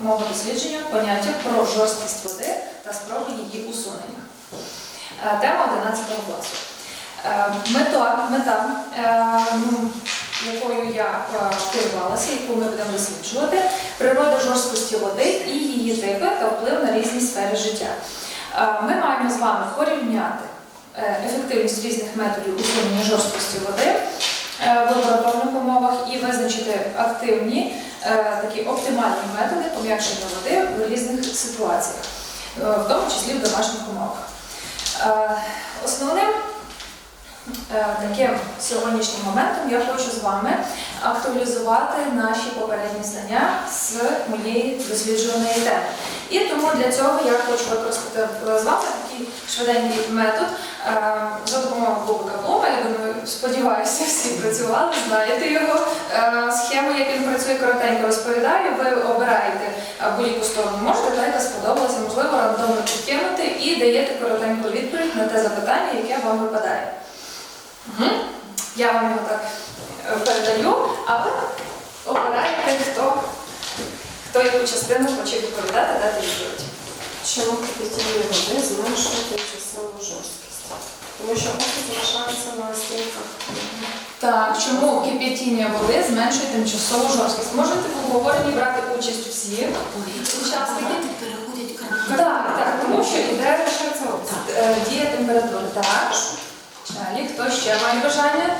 мого дослідження поняття про жорсткість води та спроби її усунення. Е, Тема 11 класу. Е, Мета, мета е, ну, якою я керувалася, яку ми будемо досліджувати, природа жорсткості води і її типи та вплив на різні сфери життя. Ми маємо з вами порівняти ефективність різних методів усунення жорсткості води в лабораторних умовах і визначити активні такі оптимальні методи пом'якшення води в різних ситуаціях, е, в тому числі в домашніх умовах. Е, Основним е, таким сьогоднішнім моментом я хочу з вами актуалізувати наші попередні знання з моєї досліджуваної теми. І тому для цього я хочу використати е, з вами такий швиденький метод е, за допомогою кубика Блума. Я думаю, сподіваюся, всі працювали, знаєте його е, схему, як він працює, коротенько розповідаю. Ви обираєте е, будь-яку сторону можете, та яка сподобалася, можливо, рандомно підкинути і даєте коротеньку відповідь на те запитання, яке вам випадає. Угу. Я вам його так передаю, а ви обираєте, хто, хто яку частину хоче відповідати, дати відповідь. Чому кипятіння води зменшує тимчасову жорсткість? Тому що воду залишається на стінках. Так, чому кип'ятіння води зменшує тимчасову жорсткість? Можете в обговоренні брати участь всі учасники? переходять Так, так, тому що йде е, дія температури. Так. Далі, хто ще має бажання?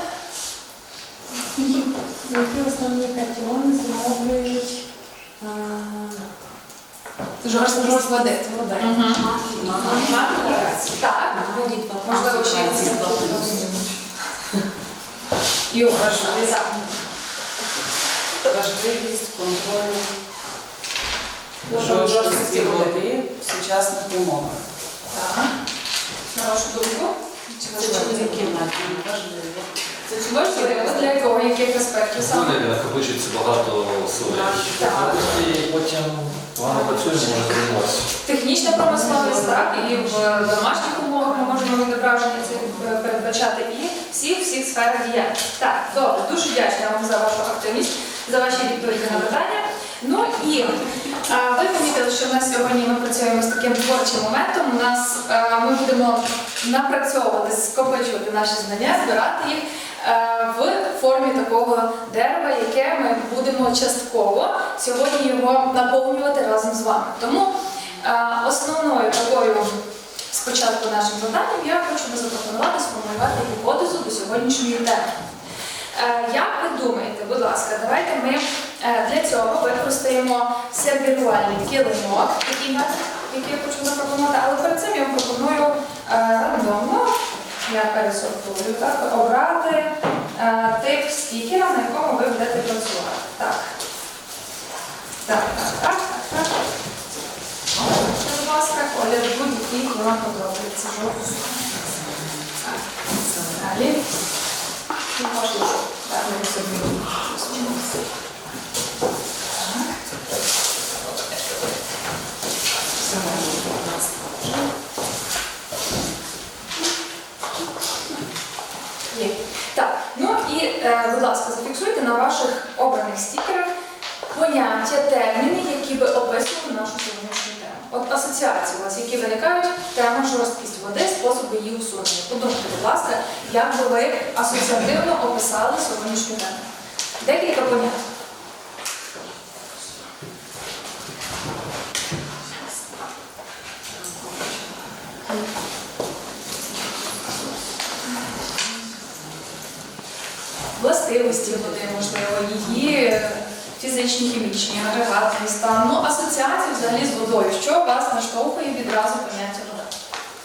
Які основні катіони зумовлюють Жорсткість води. води? Мгм. Мама Так. Можливо, ще якісь вопросы. Юра. Важливість контролю Жорсткості жорсткості води в сучасних умовах. Так. На вашу думку? Чи Це чоловіки важливо. Це важливо для кого, яких аспектів саме? Буде накопичується багато солі. Так. І потім погано працює, може займатися. Технічна промисловість, так, і в домашніх умовах ми можемо відображення це передбачати і всіх всіх сферах діяльності. Так, добре, дуже вдячна вам за вашу активність, за ваші відповіді на питання. Ну і ви помітили, що в сьогодні ми працюємо з таким творчим моментом. У нас ми будемо напрацьовувати, скопичувати наші знання, збирати їх е, в формі такого дерева, яке ми будемо частково сьогодні його наповнювати разом з вами. Тому е, основною такою спочатку нашим завданням я хочу запропонувати сформулювати гіпотезу до сьогоднішньої теми. Е, Як ви думаєте, будь ласка, давайте ми е, для цього використаємо сервірувальний килимок, метод, який я хочу запропонувати, але перед цим я вам пропоную е, рандомно, я пересортую, так, обрати тип стікера, на якому ви будете працювати. Так. Так, так, так, так, так. Будь ласка, колір будь-який, який вам подобається. Так. Далі. Ну і, е, будь ласка, зафіксуйте на ваших обраних стікерах поняття, терміни, які би описували нашу сьогоднішню тему. От асоціації у вас, які виникають, тема жорсткість води, способи її усунення. Подумайте, будь ласка, як би ви асоціативно описали сьогоднішню тему. Декілька понять. властивості води, можливо, її фізичні, хімічні, агрегатний стан, ну, асоціації взагалі з водою, що вас наштовхує відразу поняття вода.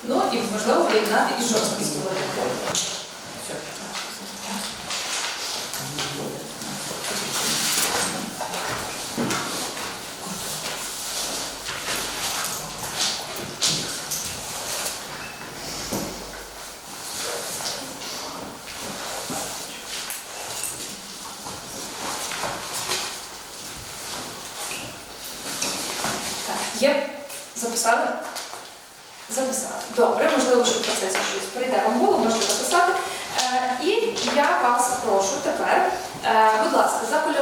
Ну і можливо приєднати і жорсткість води. Так, є? Записали? Записати. Добре, можливо, що в процесі щось прийде вам було, можете записати. Е, і я вас прошу тепер, е, будь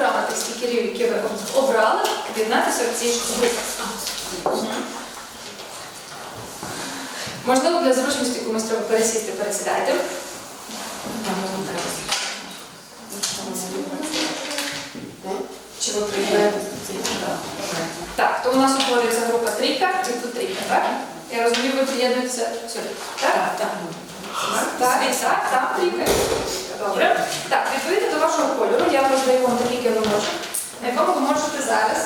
кольорами стікерів, які ви обрали, об'єднатися в цій групі. Можливо, для зручності комусь треба пересісти, пересідайте. Чи ви приїдете? Так, то у нас утворюється група трійка і тут трійка, так? Я розумію, ви приєднуєтеся сюди. Так? Так, так. Так, так, так, трійка. Добре. Так, відповідно до вашого кольору, я роздаю вам такий килимочок, на якому ви можете зараз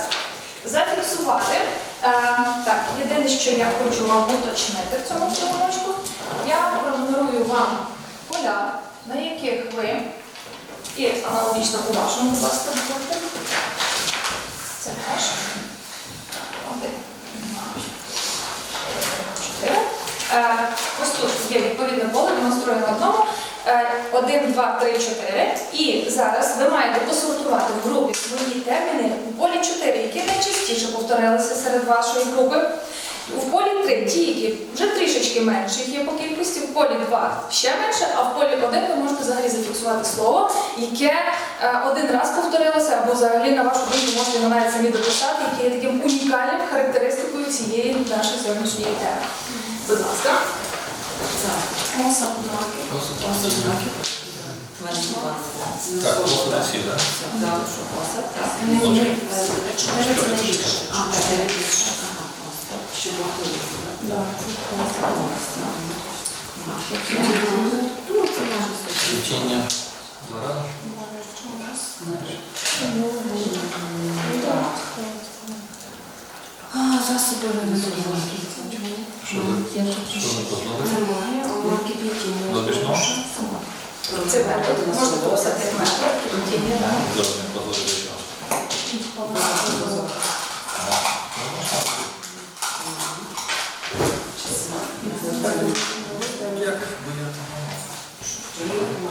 зафіксувати. Е, так, єдине, що я хочу вам уточнити в цьому килимочку, я пронумерую вам поля, на яких ви, і аналогічно у вашому, будь ласка, будьте. Це наш. Е, Ось тут є відповідне поле, демонструю на одному. Е, Один, два, три, чотири. І зараз ви маєте посортувати в групі свої терміни у полі 4, які найчастіше повторилися серед вашої групи. У полі 3 ті, які вже трішечки менше їх є по кількості, в полі 2 ще менше, а в полі 1 ви можете взагалі зафіксувати слово, яке е, один раз повторилося, або взагалі на вашу думку можете його навіть самі дописати, яке є таким унікальним характеристикою цієї нашої сьогоднішньої теми. Будь ласка. Оса, однаки. Так, просто. На всі, так? Включення двора. Засоби виробництва. Що ви? Що ви подали? Допічно? Це метод. Можна дописати як метод. Добре, подали до чого. Як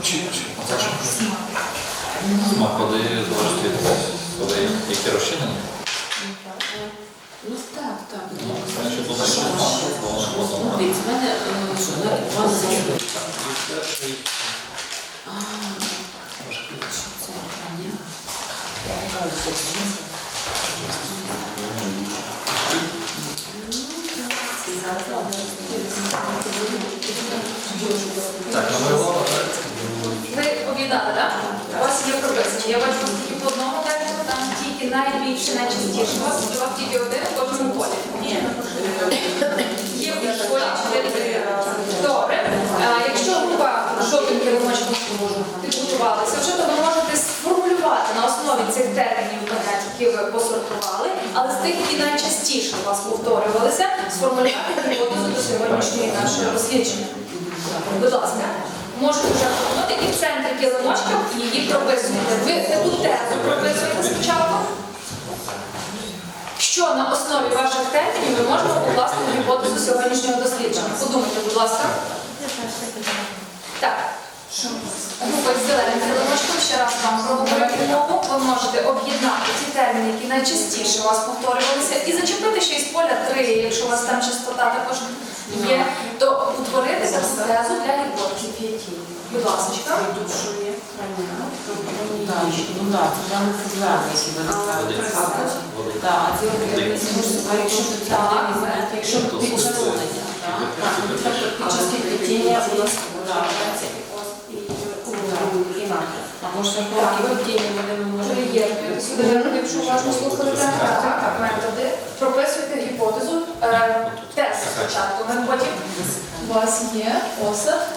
Чи, чи, а що? Смак води залежить від води, які розчинені. Ну так, так. Дивіться, в мене е, що, навіть ванна завжди. Перший А, що це? А, ні. Так, намалювала. Ви об'єднали, так? У вас є прописані. Я бачу тільки по одному терміну, там тільки найбільше, найчастіше. У вас тільки один у кожному полі. Ні. Є в їх полі чотири три. Добре. А, Якщо група жовтим килимочком підготувалася, вже то ви можете сформулювати на основі цих термінів понять, які ви посортували, але з тих, які найчастіше у вас повторювалися, сформулювати гіпотезу до сьогоднішньої нашого дослідження. Будь ласка, можете вже подумати і в центрі килимочка її прописуєте. Ви таку тезу прописуєте спочатку. Що на основі ваших термінів ми можемо покласти в гіпотезу сьогоднішнього дослідження? Подумайте, будь ласка. Так. Група з зеленим килимочком, ще раз вам. Ви можете об'єднати ті терміни, які найчастіше у вас повторювалися, і зачепити ще із поля 3, якщо у вас там частота також є, то утворити таку тезу для гіпотези. Будь ласка. Ну так, це там це звернення, які Води. Так, а можуть бути, якщо Так. якщо під усунення, ну, тобто під час кипятіння у нас а може такого кипятіння вони не можуть Приєднуєте сюди, якщо уважно слухали так, методи, прописуєте гіпотезу, е, тест спочатку, ми потім у вас є осад,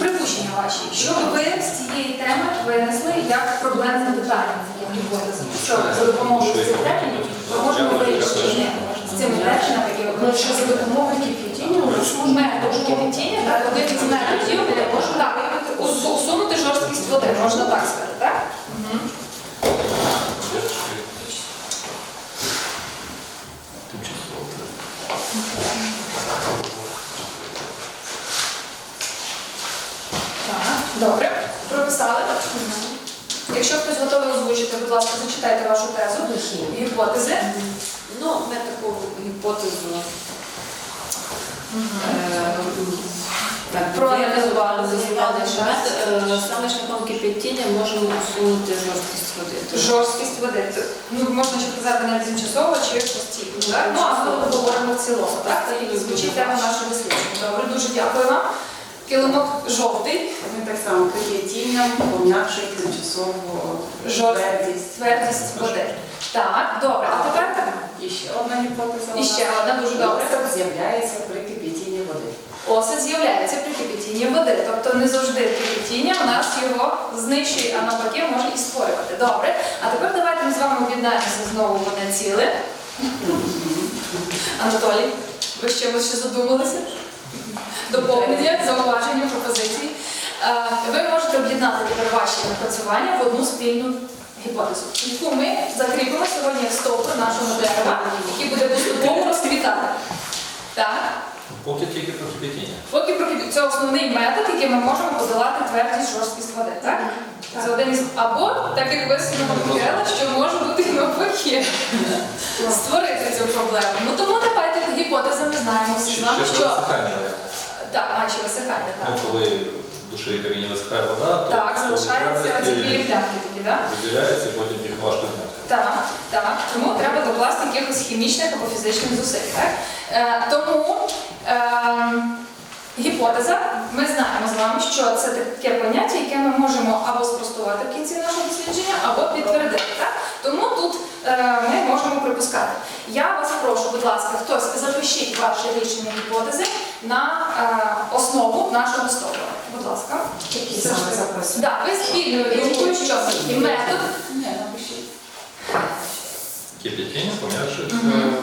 припущення ваші, що ви з цієї теми винесли як проблемне питання як гіпотеза. Що за допомогою цих термінів ми можемо вирішити з цими термінами, які ви Ну, що за допомогою кипятіння у нас можна методу кипятіння, так, один із методів, так, ус- усунути жорсткість води, можна так сказати, так? Мгм. Тимчасово. Так, добре. Прописали? Якщо хтось готовий озвучити, будь ласка, зачитайте вашу тезу, гіпотези. Ну, ми таку гіпотезу е, так, Проаналізували, проаналізували, що ми зрозуміли. е, саме шляхом кипятіння можемо усунути жорсткість. Це, Ну, можна ще сказати навіть тимчасово чи постійно. Так? Ну, а ми говоримо в цілому. Так? Це звучить тема нашого дослідження. Добре, дуже дякую вам. Килимок жовтий, Ми так само кип'ятінням пом'якшують тимчасово Жорсткість. твердість. води. Так, добре. А тепер так. І ще одна гіпотеза. І ще одна дуже добре. З'являється при кип'ятінні води. Осад з'являється при кипятінні води. Тобто не завжди кипятіння у нас його знищує, а навпаки може і створювати. Добре. А тепер давайте ми з вами об'єднаємося знову в одне ціле. Анатолій, ви ще ви ще задумалися? Доповнення, зауваження, пропозиції. Е, Ви можете об'єднати тепер ваші напрацювання в одну спільну гіпотезу, яку ми закріпимо сьогодні як стовпу нашого дерева, який буде поступово розквітати. Так? Поки тільки про кипятіння. Поки прохід- це основний метод, яким ми можемо подолати твердість, жорсткість води, так? Це один із або, так як ви собі говорили, що може бути навпаки створити цю проблему. Ну тому давайте гіпотези ми знаємо всі Ще з вами, що так, а чи висихання, так. Ну, коли в душовій кабіні висихає вода, то Так, залишаються ці білі білі плямки тоді, так? виділяється, і потім їх важко. Так, так. Тому треба докласти якихось хімічних або фізичних зусиль. Так? Е, тому е, гіпотеза, ми знаємо з вами, що це таке поняття, яке ми можемо або спростувати в кінці нашого дослідження, або підтвердити. Так? Тому тут е, ми можемо припускати. Я вас прошу, будь ласка, хтось запишіть ваше рішення гіпотези на е, основу нашого стовпа. Будь ласка. Які саме записують? Да, ви спільною думкою, що метод. Кипятіння пом'якшується Мгм.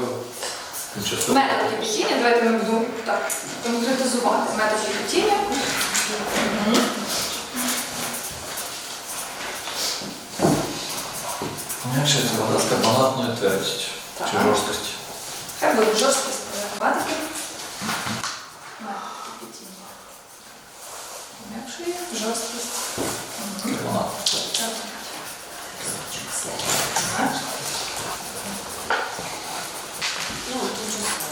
Метод кипятіння, давайте ми будемо так конкретизувати метод кипятіння. Пом'якшується вода з карбонатною твердістю Так. чи жорсткістю. Хай буде жорсткість математики. Метод кипятіння. Пом'якшує жорсткість. Карбонат. Так. Ну, тимчасово.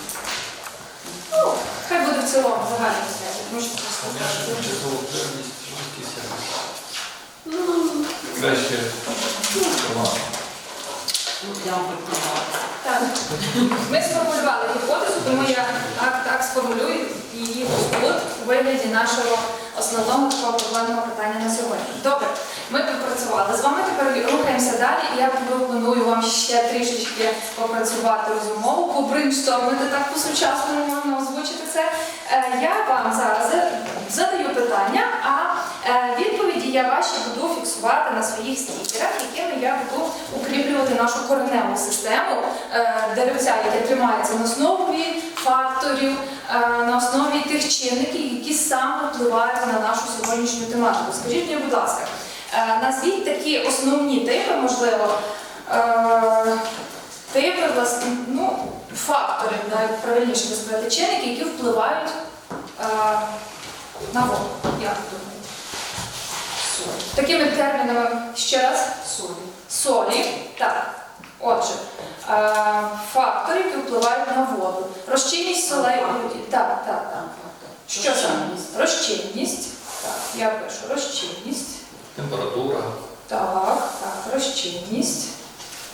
Ну, хай буде в цілому загальний розгляд, тому що просто Пом'якшує тимчасову твердість, жорсткість. Краще карбонат. Ну, я вам пропонувала. Так. Ми сформулювали гіпотезу, тому я так, так сформулюю її тут у вигляді нашого основного проблемного питання на сьогодні. Добре, ми попрацювали з вами. Тепер рухаємося далі. І я пропоную вам ще трішечки попрацювати розумово, побрейнштормити так по-сучасному можна озвучити це. Е, Я вам зараз задаю питання, а е, відповіді я ваші буду фіксувати на своїх стікерах, якими я буду укріплювати нашу кореневу систему е, деревця, яке тримається на основі факторів, е, на основі тих чинників, які саме впливають на нашу сьогоднішню тематику. Скажіть мені, будь ласка, е, назвіть такі основні типи, можливо, типи, власне, ну, фактори, навіть правильніше сказати, чинники, які впливають на воду. Як ви? Такими термінами ще раз Солі. солі. Так. Отже, е, фактори, які впливають на воду. Розчинність солей у воді. Так, так, так. Що саме? Розчинність. Так, я пишу розчинність. Температура. Так, так, розчинність.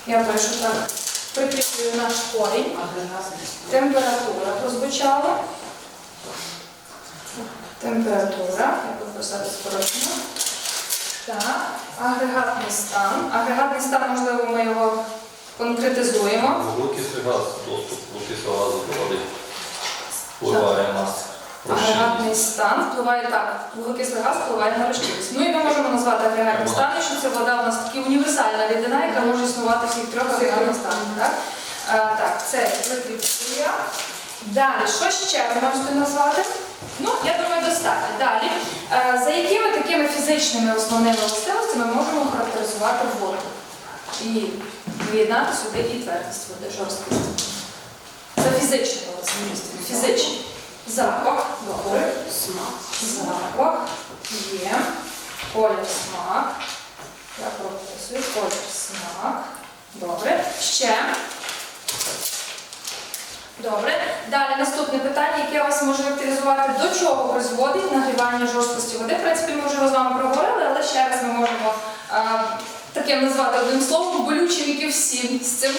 Я пишу так, прикріплюю наш корінь. Температура прозвучала. Температура, я буду писати скорочено. Так, агрегатний стан. Агрегатний стан, можливо, ми його конкретизуємо. Вуглекислий газ, доступ вуглекислого газу до води впливає на. Агрегатний стан впливає так. Вуглекислий газ впливає на розчинність. Ну і ми можемо назвати агрегатним станом, що це вода у нас така універсальна рідина, яка може існувати всіх трьох агрегатних станах. Так, А, так це викріплюю я. Далі, що ще ви можете назвати? Ну, я думаю, достатньо. Далі, Е, за якими такими фізичними основними властивостями можемо характеризувати воду? І в'єднати сюди і твердість води, жорсткість. Це фізичні властивості. Фізичні. Запах. Добре. Смак. Запах. Є. Колір, смак. Я прописую. Колір, смак. Добре. Ще. Добре. Далі наступне питання, яке вас може активізувати. До чого призводить нагрівання жорсткості води? В принципі, ми вже з вами проговорили, але ще раз ми можемо а, таким назвати одним словом, болючим, яке всі з цим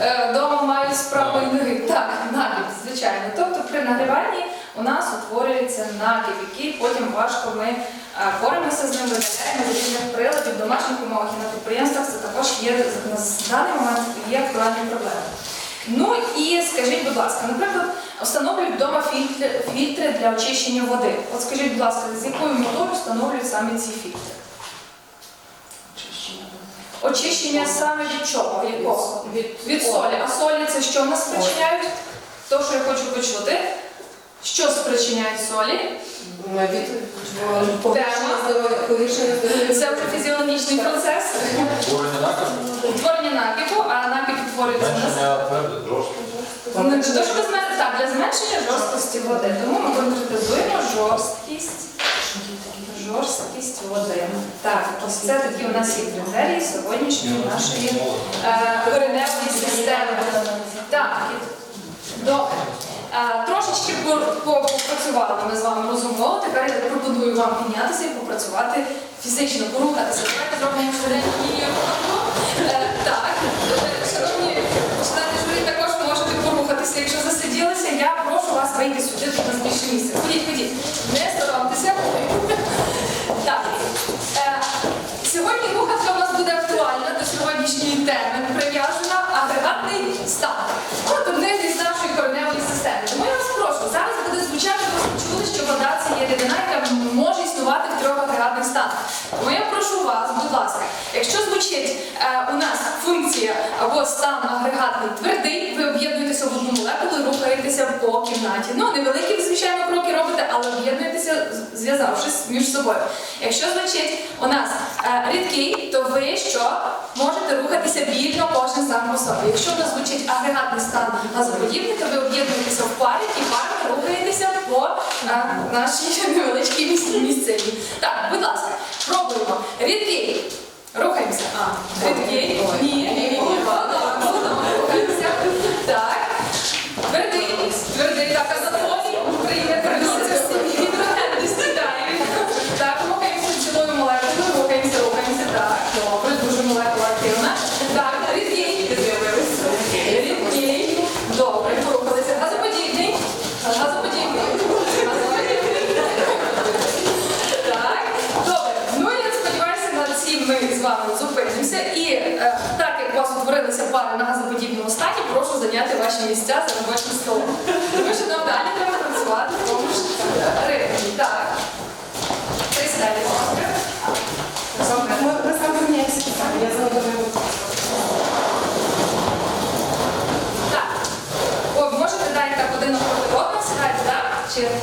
е, дома мають справу і ноги. Так, накіп, звичайно. Тобто при нагріванні у нас утворюється накіп, який потім важко ми е, боремося з ним, видаляємо з різних приладів, в домашніх умовах і на підприємствах. Це також є на даний момент є актуальною проблемою. Ну і скажіть, будь ласка, наприклад, встановлюють вдома фільтри, фільтри для очищення води. От скажіть, будь ласка, з якою метою встановлюють саме ці фільтри? Очищення саме від чого? Якого? Від, Від солі. А солі це що нас спричиняють? То, що я хочу почути. Що спричиняють солі? від здоров'я. Це вже фізіологічний процес. Утворення накипу, утворюється у нас зменшення так, для зменшення жорсткості води. Тому ми конкретизуємо жорсткість. Жорсткість води. Так, ось це такі у нас є критерії сьогоднішньої нашої е, кореневої системи. Так, добре. Е, Трошечки пор- по- попрацювали ми з вами розумово. Тепер я пропоную вам піднятися і попрацювати фізично, порухатися. Давайте зробимо швиденькі руханку. Е, Так, е, шановні члени журі, також можете якщо засиділися. Я прошу вас вийти сюди, на більше місця. Ходіть, ходіть. Не соромтеся. Так. Е, Сьогодні руханка у нас буде актуальна до сьогоднішньої теми, прив'язана агрегатний стан. От одне із нашої кореневої системи. Тому я вас прошу, зараз буде звучати, ви чули, що вода це є рідина, яка може існувати в трьох агрегатних станах. Тому я прошу вас, будь ласка, якщо звучить е, у нас функція або стан агрегатний твердий, ви об'єднуєтеся в одну рухаєтеся по кімнаті. Ну, невеликі, звичайно, кроки робите, але об'єднуєтеся, зв'язавшись між собою. Якщо звучить у нас е, рідкий, то ви що можете рухатися вільно кожен сам по собі. Якщо у нас звучить агрегатний стан газоподібний, то ви об'єднуєтеся в парі і парами рухаєтеся по е, нашій невеличкій міс- місцині. Так, будь ласка, пробуємо. Рідкий. Рухаємося. А, рідкий. Ні, ні, ні, ні. Воно, воно. Рухаємося. Так. Твердий. Твердий. Так, а за фоні прийде приноситься всі. Гідрогенний сідає. Так, рухаємося цілою молекулою, рухаємося, рухаємося. Так, добре, дуже молекула активна. Так, рідкий. З'явилися. Рідкий. Добре, порухалися. Газоподібний. Газоподібний. Газоподібний. Так, добре. Ну я сподіваюся, на цим ми з вами зупинимося. І е, так як у вас утворилися пари на газоподібному стані, прошу зайняти ваші місця за робочим столом. Тому що нам далі треба працювати в тому ж ритмі. Так. Присідайте, будь ласка. Ми, ми саме міняємося питання, я задаю. Так. О, можете дати так один напроти одного сідати,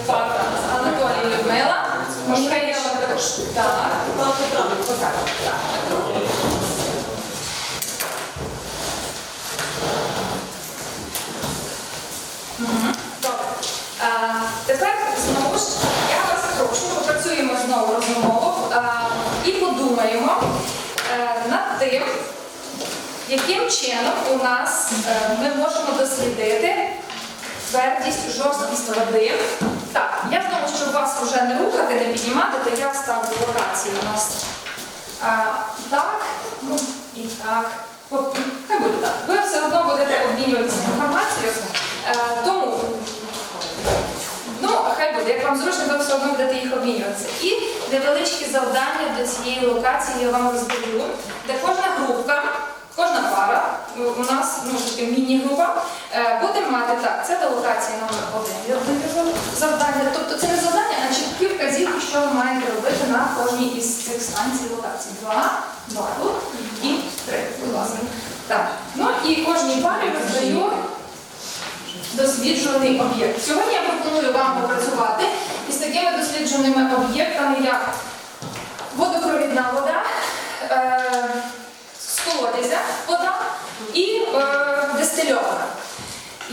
пара Анатолій Людмила? Михайло також. Так. Добре. Тепер знову ж я вас прошу, попрацюємо знову розмову і подумаємо е, над тим, яким чином у нас е, ми можемо дослідити твердість, жорсткість води. Так, я знову, щоб вас вже не рухати, не піднімати, то я ставлю локації у нас а, так, ну і так. Хай буде так. Ви все одно будете обмінюватися інформацією. Е, тому, ну, хай буде, як вам зручно, ви все одно будете їх обмінюватися. І невеличкі завдання до цієї локації я вам роздаю, де кожна групка, кожна пара, у нас ну, міні-група, е, буде мати так, це до локації номер один. Я даю завдання. Тобто це не завдання, а чіткі вказівки, що ви маєте робити на кожній із цих станцій локацій. Два, два тут і три. Будь ласка. Так. Ну і кожній парі роздаю досліджуваний об'єкт. Сьогодні я пропоную вам попрацювати із такими дослідженими об'єктами, як водопровідна вода, е, з вода і е, дистильована.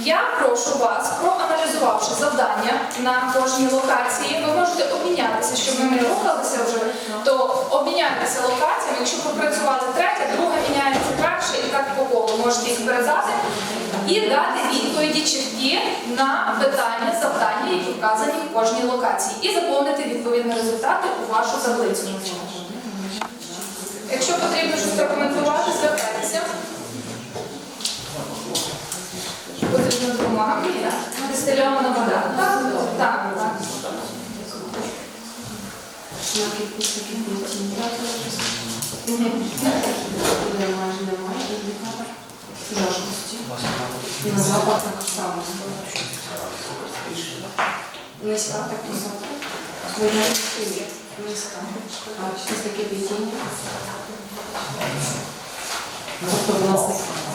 Я прошу вас, проаналізувавши завдання на кожній локації, ви можете обмінятися, щоб ми не рухалися вже, то обміняйтеся локаціями. Якщо пропрацювали третя, друга міняється перша і так по колу. Можете їх передати і дати відповіді чіткі на питання, завдання, які вказані в кожній локації, і заповнити відповідні результати у вашу таблицю. Якщо потрібно щось прокоментувати, звертайтеся. Дистильована вода. Так, так, так. На запах так само. Низька так і запах. Виглядає низька. А після кипіння. Тобто в нас Нема.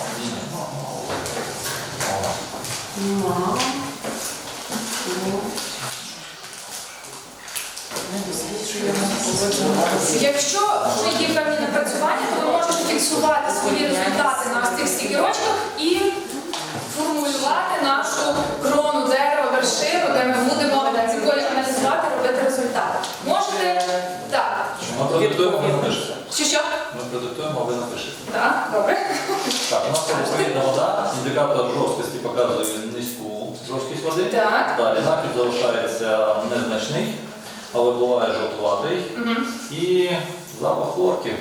Якщо вже є певні напрацювання, то ви можете фіксувати свої результати на ось цих стікерочках і формулювати нашу крону дерева, вершину, де ми будемо з аналізувати, робити результати. Можете так. Ми продиктуємо, ви напишете. Чи що? Ми продиктуємо, а ви напишете. Так, добре. Так, у нас є відповідна вода, індикатор жорсткості показує низьку жорсткість води. Так. Далі накид залишається незначний, але буває жовтуватий. Мгм. І запах хлорки.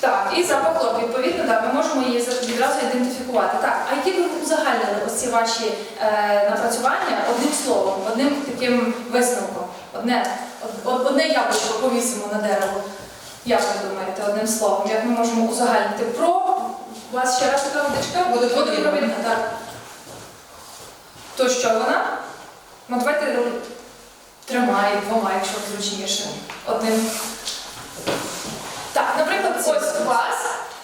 Так, і запах хлорки, відповідно, так, ми можемо її за- відразу ідентифікувати. Так, а які ви узагальнили ось ці ваші е, напрацювання одним словом, одним таким висновком? Одне, од- одне яблучко повісимо на дерево. Як ви думаєте, одним словом, як ми можемо узагальнити? Про у вас ще раз така водичка? Водопровідна. Так. То що вона? Ну давайте тримає двома, якщо зручніше. Одним так, наприклад, ось у вас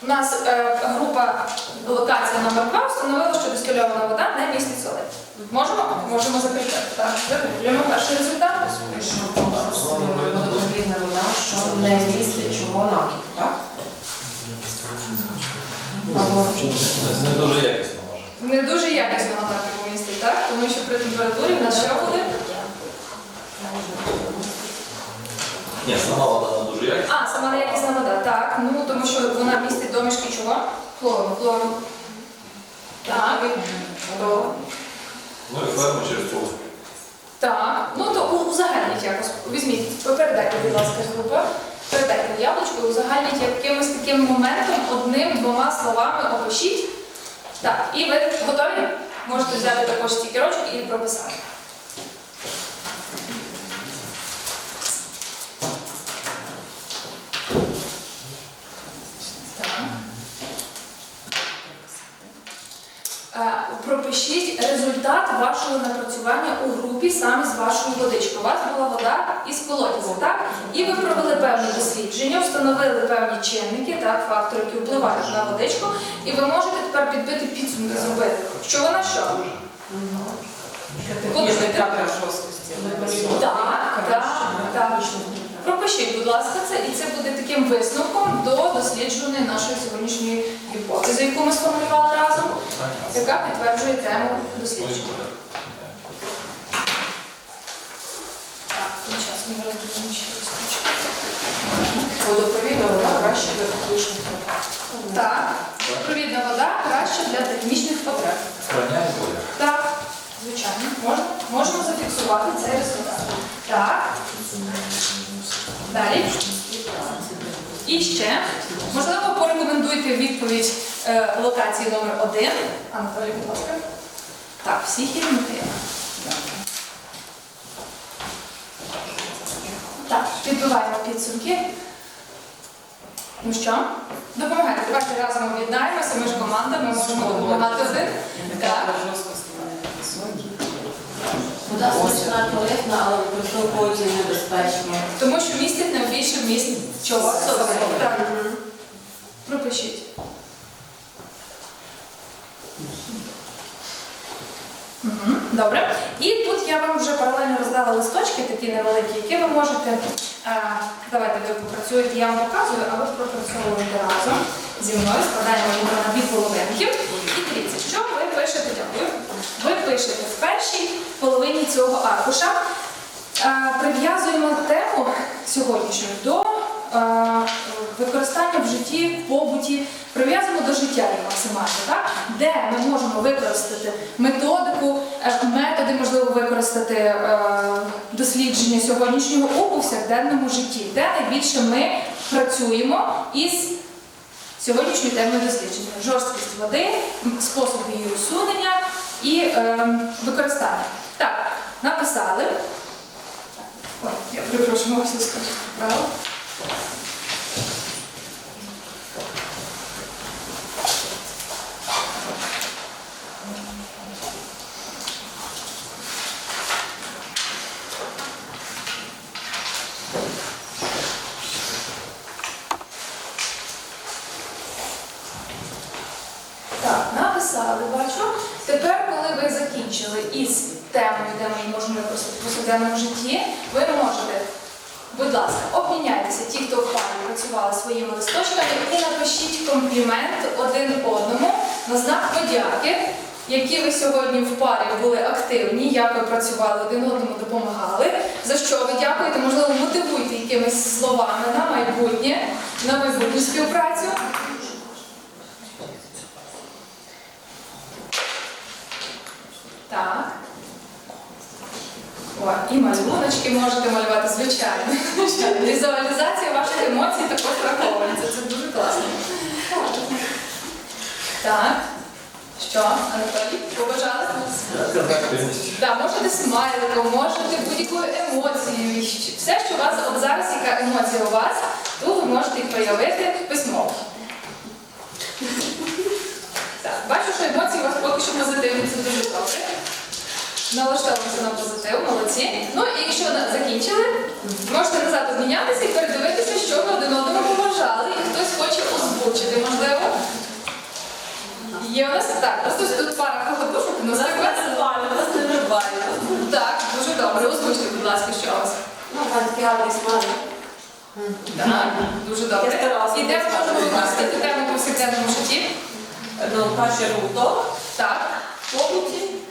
у нас е, група локація номер 2 встановила, що дистильована вода не містить соли. Можемо? Можемо закріпити. Так, закріплюємо перший результат. Що вода, що не містить чого накид, Не дуже якісно може. Не дуже якісно на так містить, так? Тому що при температурі в нас що буде? Ні, сама вода не дуже якісна. А, сама неякісна вода, так. Ну тому що вона містить домішки чого? Хлору. Хлору. Так. То Ну і ферму через цю. Так, ну то у- узагальніть якось. Візьміть, передайте, будь ласка, групу. Передайте яблучко, узагальніть якимось таким моментом, одним-двома словами опишіть. Так, і ви готові? Можете взяти також стікерочок і прописати. Так. Е, Пропишіть результат вашого напрацювання у групі саме з вашою водичкою. У вас була вода із колодязя, так? І ви провели певне дослідження, встановили певні чинники, так, фактори, які впливають на водичку, і ви можете тепер підбити підсумки зробити. Що вона що? Так, так, так. Пропишіть, будь ласка, це, і це буде таким висновком до дослідженої нашої сьогоднішньої гіпотези, яку ми сформулювали разом, яка підтверджує тему дослідження. Так, ну, час ми розберемо ще листочок. Водопровідна вода краще для технічних потреб. Так, провідна вода краще для технічних потреб. Храняє воля. Так, звичайно, можна, можемо зафіксувати цей результат. Так. Далі. І ще, можливо, порекомендуйте відповідь е, локації номер один. Анатолій, будь ласка. Так, всі хідники. Так, підбиваємо підсумки. Ну що, допомагайте. Давайте разом об'єднаємося, ми ж команда, ми можемо допомагати один. Так. Вода смачна корисна, але використовується небезпечно. Тому що містять найбільше вміст чого? Соди. Так. Пропишіть. Добре. І тут я вам вже паралельно роздала листочки такі невеликі, які ви можете. е, давайте ви попрацюєте, я вам показую, а ви пропрацьовуєте разом зі мною, складаємо його на дві половинки. І дивіться, що ви пишете, дякую. Ви пишете в першій половині цього аркуша. Е, Прив'язуємо тему сьогоднішню до е, використання в житті, в побуті, прив'язуємо до життя максимально, так? де ми можемо використати методику, е, методи, можливо, використати дослідження сьогоднішнього у повсякденному житті, де найбільше ми працюємо із сьогоднішньою темою дослідження жорсткість води, м, способи її усунення і е, використання. Так, написали. Ой, я перепрошую, можу скажу. Право. Так, написали, бачу. Тепер, коли ви закінчили із темою, де ми її можемо використати в повсякденному житті, ви можете, будь ласка, обміняйтеся ті, хто в парі працювали своїми листочками, і напишіть комплімент один одному на знак подяки, які ви сьогодні в парі були активні, як ви працювали один одному, допомагали. За що ви дякуєте? Можливо, мотивуйте якимись словами на майбутнє, на майбутню співпрацю. Так. І малюночки можете малювати, звичайно. Візуалізація ваших емоцій також враховується. Це дуже класно. Так. Що, Анатолій, побажали? Так, можете смайликом, можете будь-якою емоцією. Все, що у вас от зараз, яка емоція у вас, то ви можете їх проявити письмово. Так, бачу, що емоції у вас поки що позитивні, це дуже добре. Налаштовуємося на позитив, молодці. Ну і якщо закінчили, можете назад обмінятися і передивитися, що ви один одному побажали, і хтось хоче озвучити, можливо. Є у нас так, у нас тут, пара коготушок, у нас так вас. Невербально, у. Так, дуже добре. Озвучте, будь ласка, що у вас. Ну, так, такий. Так, дуже добре. І де можемо використати тему по повсякденному житті? Ну, перше руто, Так. побуті.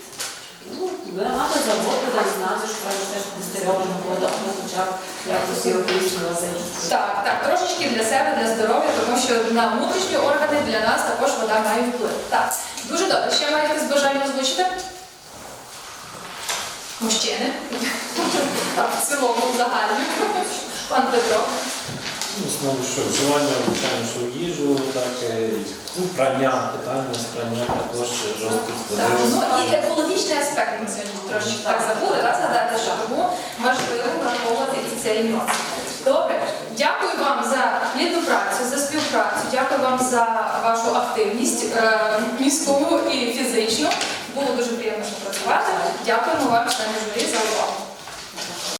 Ну, вимагати заводи, там знати, що треба теж дистильована вода, ну, хоча б якось його за Так, так, трошечки для себе, для здоров'я, тому що на внутрішні органи для нас також вода має вплив. Так, дуже добре. Ще маєте з бажання озвучити? Мужчини. Так, в цілому, загальні. Пан Петро. Ну, Знову що вживання звичайно, що в їжу, так е, ну, прання, питання з прання також жорсткість Так, ну і екологічний аспект ми сьогодні трошки так забули, так, згадати, що тому важливо враховувати і цей нюанс. Добре, дякую вам за плідну працю, за співпрацю, дякую вам за вашу активність е, міську і фізичну. Було дуже приємно працювати. Дякуємо вам, члени журі, за увагу.